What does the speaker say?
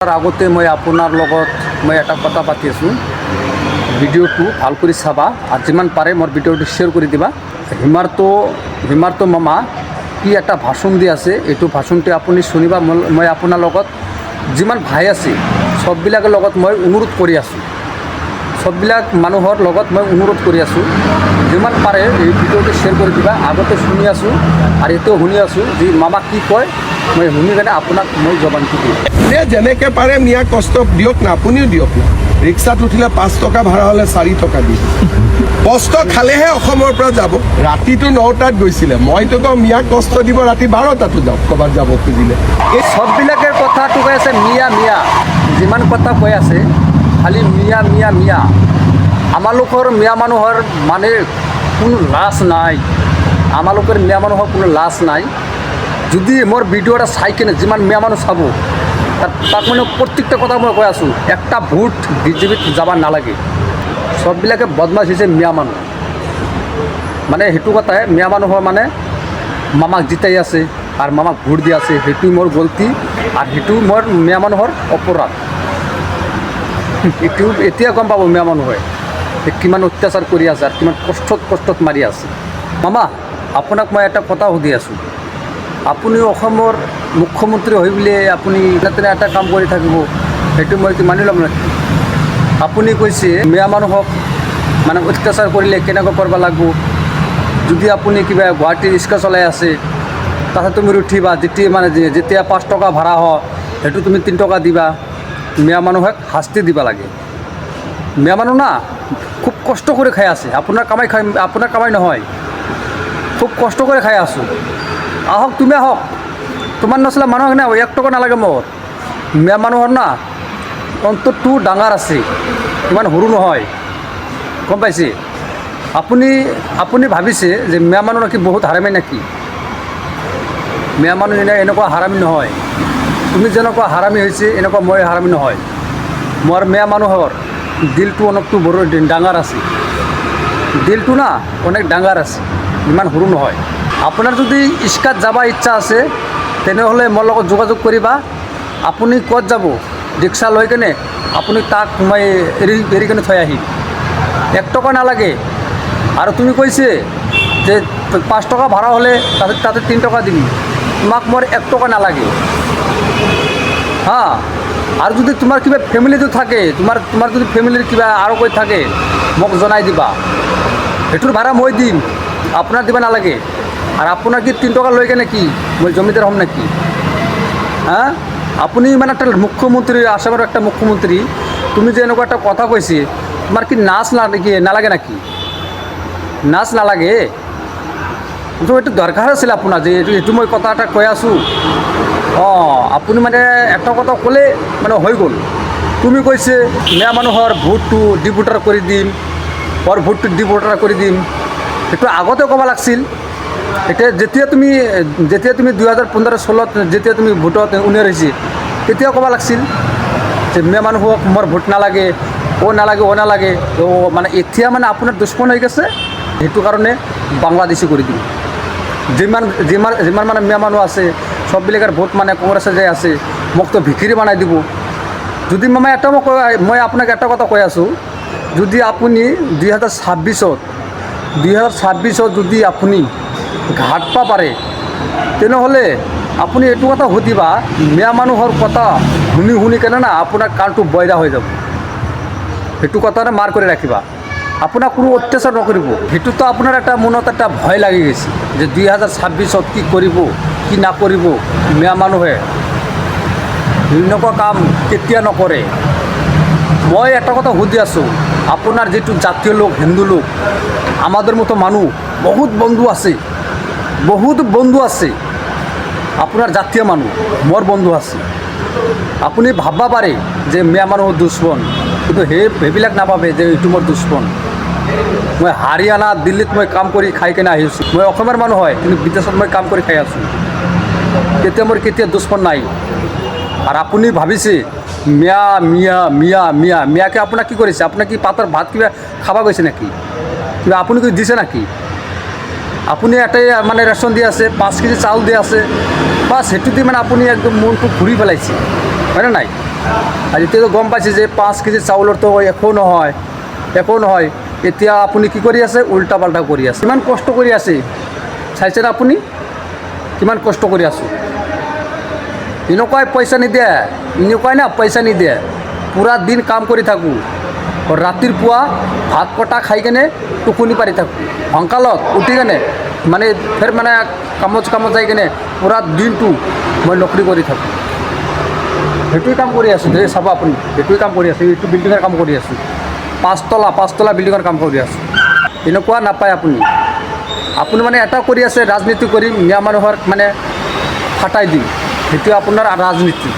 তাৰ আগতে মই আপোনাৰ লগত মই এটা কথা পাতি আছোঁ। ভিডিঅ'টো ভালো কৰি চাবা আৰু যিমান পাৰে মোৰ ভিডিঅ'টো শ্বেয়াৰ কৰি দিবা। হিমাৰ্ত হিমাৰ্ত মামা, কি এটা ভাষণ দি আছে, এইটো ভাষণটো আপুনি শুনিবা। মই- আপোনাৰ লগত, যিমান ভাই আছে চববিলাকৰ লগত মই অনুৰোধ কৰি আছোঁ। চববিলাক মানুহৰ লগত মই অনুৰোধ কৰি আছোঁ। যিমান পাৰে এই ভিডিঅ'টো শ্বেয়াৰ কৰি দিবা আগতে শুনি আছোঁ আৰু এতিয়াও শুনি আছোঁ যি মামা কি কয় মই শুনি কেনে আপোনাক মই জবানটো দিম। যোনে যেনেকে পাৰে মিয়া কষ্ট দিয়ক না আপুনিও দিয়ক না। ৰিক্সাত উঠিলে পাঁচ টকা ভাড়া হ'লে চাৰি টকা দিয়ে কষ্ট খালেহে অসমৰ পৰা যাব। ৰাতিটো নটাত গৈছিলে। মইতো কওঁ মিয়াক কষ্ট দিব ৰাতি বাৰটাতো যাওক ক'ৰবাত যাব খুজিলে। এই চববিলাকে কথাটো কৈ আছে মিয়া মিয়া। যিমান কথা কৈ আছে খালি মিয়া মিয়া মিয়া। আমালোকৰ মিয়া মানুহৰ মানে কোনো লাজ নাই। আমালোকৰ মিয়া মানুহৰ কোনো লাজ নাই। যদি মোৰ ভিডিঅ' এটা চাই কিনে যিমান মিয়া মানুহ চাব তাক মানে প্ৰত্যেকটা কথা মই কৈ আছোঁ, একটা ভোট বিজেপিত যাব নালাগে। চববিলাকে বদমাছ হৈছে মিয়া মানুহ। মানে সেইটো কথাই মিয়া মানুহৰ মানে মামাক জিতাই আছে, আৰু মামাক ভোট দি আছে সেইটো মোৰ গলতি, আৰু সেইটো মোৰ মিয়া মানুহৰ অপৰাধ। এইটো এতিয়া গম পাব মিয়া মানুহে কিমান অত্যাচাৰ কৰি আছে আৰু কিমান কষ্টত কষ্টত মাৰি আছে। মামা, আপোনাক মই এটা কথা সুধি আছোঁ। আপুনি অসমৰ মুখ্যমন্ত্ৰী হৈ বুলি আপুনি তেনে এটা কাম কৰি থাকিব, সেইটো মই মানি ল'ম নেকি আপুনি কৈছে, মিয়া মানুহক মানে অত্যাচাৰ কৰিলে কেনেকৈ কৰিব লাগিব? যদি আপুনি কিবা গুৱাহাটীৰ ৰিক্সা চলাই আছে, তাতে তুমি উঠিবা যেতিয়া মানে যেতিয়া পাঁচ টকা ভাড়া হয়, সেইটো তুমি তিনি টকা দিবা। মিয়া মানুহক শাস্তি দিবা লাগে। মিয়া মানুহ না, খুব কষ্ট কৰি খাই আছে। আপোনাৰ কামাই খাই, আপোনাৰ কামাই নহয়। খুব কষ্ট কৰি খাই আছোঁ। আহক, তুমি আহক। তোমাৰ নচলা মানুহক না, এক টকা নালাগে মোৰ। মিয়া মানুহৰ না অন্তৰটো ডাঙৰ আছে। ইমান সৰু নহয়। গম পাইছে? আপুনি আপুনি ভাবিছে যে মিয়া মানুহ নেকি বহুত হাৰামী নেকি? মিয়া মানুহ এনে এনেকুৱা হাৰামী নহয়। তুমি যেনেকুৱা হাৰামী হৈছে, এনেকুৱা মই হাৰামী নহয়। মোৰ মিয়া মানুহৰ দিলটো অনেকটো বৰ ডাঙৰ আছে। দিলটো না অনেক ডাঙৰ আছে, ইমান সৰু নহয়। আপোনাৰ যদি ইস্কাত যাব ইচ্ছা আছে, তেনেহ'লে মোৰ লগত যোগাযোগ কৰিবা। আপুনি ক'ত যাব? ৰিক্সা লৈ কেনে আপুনি তাক মই এৰি এৰি কেনে থৈ আহিম। এক টকা নালাগে। আৰু তুমি কৈছে যে পাঁচ টকা ভাড়া হ'লে তাতে তাতে তিনি টকা দিবি। তোমাক মোৰ এক টকা নালাগে। হা আৰু যদি তোমাৰ কিবা ফেমিলিটো থাকে তোমাৰ তোমাৰ যদি ফেমিলিৰ কিবা আৰু কৈ থাকে, মোক জনাই দিবা। সেইটোৰ ভাড়া মই দিম, আপোনাৰ দিব নালাগে। আৰু আপোনাৰ কি তিনি টকা লৈ কেনে কি? মই জমিদাৰ হ'ম নেকি? হা? আপুনি মানে একটা মুখ্যমন্ত্রী আসামের একটা মুখ্যমন্ত্রী তুমি যে এনেকুৱা একটা কথা কৈছে, তোমাৰ কি নাচ নালাগে নালাগে নাকি? নাচ নালাগে? এইটো দৰকাৰ আছিল আপোনাৰ যে এইটো এইটো মই কথা এটা কৈ আছোঁ। অঁ আপুনি মানে এটা কথা ক'লে মানে হৈ গ'ল। তুমি কৈছে, মিয়া মানুহৰ ভোটটো ডিপুটাৰ কৰি দিম মোৰ ভোটটো ডিপুটাৰ কৰি দিম। সেইটো আগতে ক'ব লাগিছিল। এতিয়া যেতিয়া তুমি যেতিয়া তুমি দুহেজাৰ পোন্ধৰ ষোল্লত যেতিয়া তুমি ভোটত উনিয়াৰ হৈছে তেতিয়া ক'ব লাগিছিল যে মিয়া মানুহক মোৰ ভোট নালাগে, অ' নালাগে অ' নালাগে। মানে এতিয়া মানে আপোনাৰ দুশ্মন হৈ গৈছে। সেইটো কাৰণে বাংলাদেশী কৰি দিম। যিমান যিমান যিমান মানে মিয়া মানুহ আছে চববিলাকৰ ভোট মানে কংগ্ৰেছে যে আছে মোকতো ভিখিৰি বনাই দিব। যদি মানে এটা মই কৈ মই আপোনাক এটা কথা কৈ আছোঁ, যদি আপুনি দুই হাজাৰ ছাব্বিছত দুই হাজাৰ ছাব্বিছত যদি আপুনি ঘাট পা পাৰে, তেনেহ'লে আপুনি এইটো কথা সুধিবা, মিয়া মানুহৰ কথা শুনি শুনি কেনে না আপোনাৰ কাণটো বইৰা হৈ যাব। সেইটো কথা মাৰ কৰি ৰাখিবা। আপোনাক কোনো অত্যাচাৰ নকৰিব সেইটোতো আপোনাৰ এটা মনত এটা ভয় লাগি গৈছে যে দুই হাজাৰ ছাব্বিছত কি কৰিব কি নকৰিব মিয়া মানুহে। এনেকুৱা কাম কেতিয়া নকৰে। মই এটা কথা সুধি আছোঁ, আপোনাৰ যিটো জাতীয় লোক, হিন্দু লোক, আমাদের মতো মানুহ, বহুত বন্ধু আছে, বহুত বন্ধু আছে, আপোনাৰ জাতীয় মানুহ, মোৰ বন্ধু আছে। আপুনি ভাববা পাৰে যে মিয়া মানুহৰ দুশ্মন, কিন্তু সেই সেইবিলাক নাভাবে যে এইটো মোৰ দুশ্মন। মই হাৰিয়ানা, দিল্লীত মই কাম কৰি খাই কেনে আহিছোঁ। মই অসমৰ মানুহ হয়, কিন্তু বিদেশত মই কাম কৰি খাই আছোঁ। তেতিয়া মোৰ কেতিয়া দুশ্মন নাই। আৰু আপুনি ভাবিছে, মিয়া মিয়া মিয়া মিয়া, মিয়াকে আপোনাক কি কৰিছে? আপোনাক কি পাতৰ ভাত কিবা খাব গৈছে নেকি? কিবা আপুনি কি দিছে নেকি? আপুনি এটাই মানে ৰেচন দি আছে, পাঁচ কেজি চাউল দি আছে। বাছ, সেইটো দি মানে আপুনি একদম মনটো ঘূৰি পেলাইছে। হয়নে নাই? আৰু এতিয়াতো গম পাইছে যে পাঁচ কেজি চাউলৰতো একো নহয় একো নহয়। এতিয়া আপুনি কি কৰি আছে? উল্টা পাল্টা কৰি আছে। কিমান কষ্ট কৰি আছে? চাইছেনে আপুনি? কিমান কষ্ট কৰি আছোঁ? এনেকুৱাই পইচা নিদিয়ে। এনেকুৱাই না, পইচা নিদিয়ে। পূৰা দিন কাম কৰি থাকোঁ। ৰাতিৰ পুৱা ভাত কটা খাই কেনে টোপনি পাৰি থাকোঁ। সকালত উঠি কেনে মানে ফেৰ মানে কামত কামত যাই কেনে পূৰা দিনটো মই নকৰি কৰি থাকোঁ। সেইটোৱে কাম কৰি আছোঁ। চাব আপুনি, সেইটোৱে কাম কৰি আছোঁ। এইটো বিল্ডিঙৰ কাম কৰি আছোঁ। পাঁচতলা পাঁচতলা বিল্ডিঙৰ কাম কৰি আছে। এনেকুৱা নাপায় আপুনি। আপুনি মানে এটা কৰি আছে, ৰাজনীতি কৰি মিয়া মানুহৰ মানে ফাটাই দিম। সেইটো আপোনাৰ ৰাজনীতি।